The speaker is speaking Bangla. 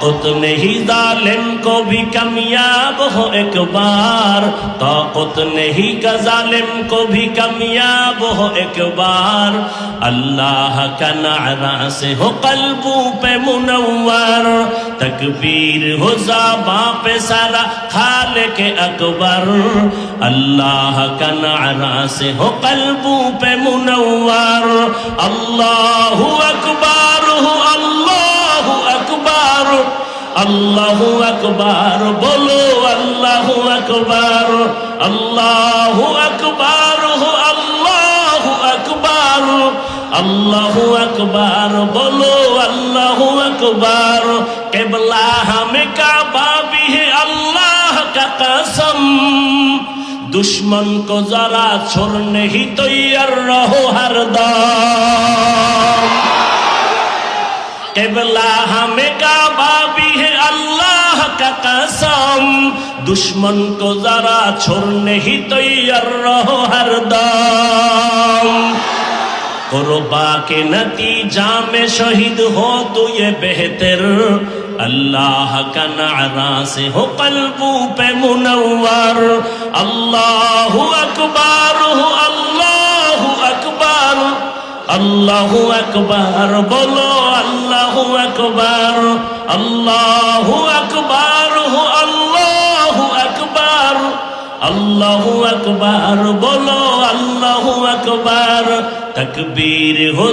ताकत नहीं जालिम को भी कामयाब हो एक बार ताकत नहीं का जालिम को भी कामयाब हो एक बार अल्लाह का नारा से हो कल्बों पे मुनवर तकबीर हो जाबा पे सारा खाल के अकबर अल्लाह का नारा से हो कल्बों पे मुनवर अल्लाह अकबर আল্লাহ আকবার বলো আল্লাহ আকবার আল্লাহ আকবার হো আল্লাহ আকবার আল্লাহ আকবার বলো আল্লাহ আকবার কেবলা হামে কাবা ভি হে আল্লাহ কা কসম दुश्मन को जरा छोड़ने ही तैयार रहो हरदम केवला हमें का कसम दुश्मन को जरा छोड़ने ही तैयार रहो हरदम कुरबा के नतीजा में शहीद हो तो ये बेहतर अल्लाह का नारा से हो कलबू पे मुनवर अल्लाह अकबर हो अल्लाह अकबर अल्लाह अकबर बोलो अल्लाह अकबर अल्लाह अकबर আল্লাহ আকবার বলো আল্লাহ আকবার তকবীর